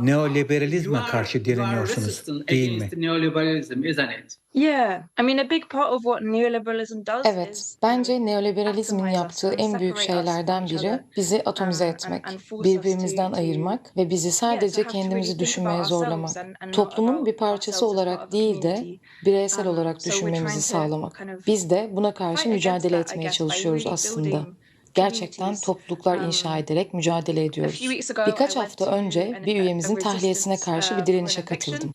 neoliberalizme karşı direniyorsunuz değil mi? Neoliberalism, isn't it? Yeah, I mean a big part of what neoliberalism does Evet, is bence neoliberalizmin yaptığı en büyük şeylerden biri bizi atomize etmek, birbirimizden ayırmak ve bizi sadece kendimizi düşünmeye zorlamak. Toplumun bir parçası olarak değil de bireysel olarak düşünmemizi sağlamak. Biz de buna karşı mücadele etmeye çalışıyoruz aslında. Gerçekten topluluklar inşa ederek mücadele ediyoruz. Birkaç hafta önce bir üyemizin tahliyesine karşı bir direnişe katıldım.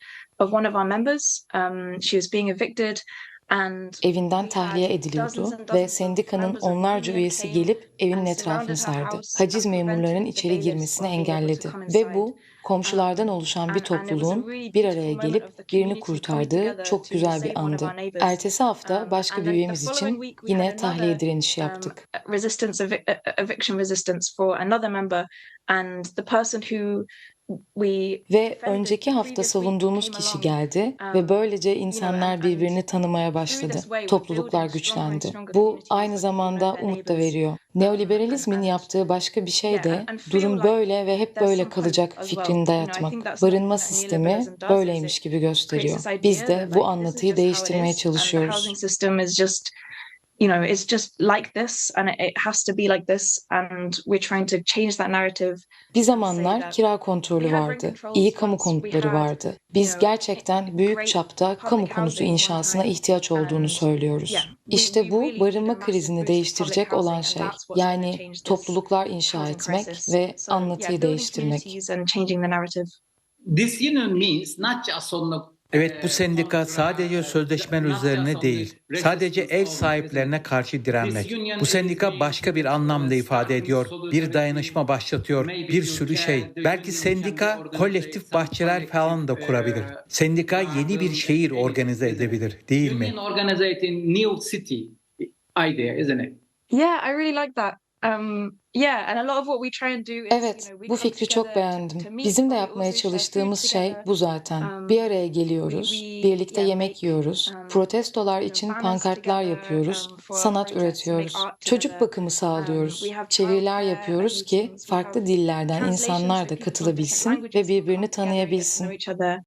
Um, Evinden tahliye ediliyordu ve sendikanın onlarca üyesi gelip evinin etrafını sardı. Haciz memurlarının içeri girmesini engelledi ve bu komşulardan oluşan bir topluluğun bir araya gelip birini kurtardığı çok güzel bir andı. Ertesi hafta başka bir üyemiz için yine tahliye direnişi yaptık. um, resistance evi- e- eviction resistance for another member and the person who Ve önceki hafta savunduğumuz kişi geldi ve böylece insanlar birbirini tanımaya başladı. Topluluklar güçlendi. Bu aynı zamanda umut da veriyor. Neoliberalizmin yaptığı başka bir şey de durum böyle ve hep böyle kalacak fikrini dayatmak. Barınma sistemi böyleymiş gibi gösteriyor. Biz de bu anlatıyı değiştirmeye çalışıyoruz. You know it's just like this and it, has to be like this and we're trying to change that narrative Bir zamanlar kira kontrolü vardı, iyi kamu konutları vardı. Biz gerçekten büyük çapta kamu konutu inşasına ihtiyaç olduğunu söylüyoruz. İşte bu barınma krizini değiştirecek olan şey. Yani topluluklar inşa etmek ve anlatıyı değiştirmek. This union means not just on the Evet bu sendika sadece sözleşmen üzerine değil, sadece ev sahiplerine karşı direnmek. Bu sendika başka bir anlamda ifade ediyor, bir dayanışma başlatıyor, bir sürü şey. Belki sendika kolektif bahçeler falan da kurabilir. Sendika yeni bir şehir organize edebilir, değil mi? union organizing new city idea, isn't it? yeah i really like that yeah and a lot of what we try and do is Evet, bu fikri çok beğendim. Bizim de yapmaya çalıştığımız şey bu zaten. Um, Bir araya geliyoruz, birlikte yemek yiyoruz, um, protestolar için pankartlar yapıyoruz, um, sanat üretiyoruz, çocuk bakımı sağlıyoruz, çeviriler yapıyoruz ki farklı dillerden insanlar da katılabilsin ve birbirini tanıyabilsin.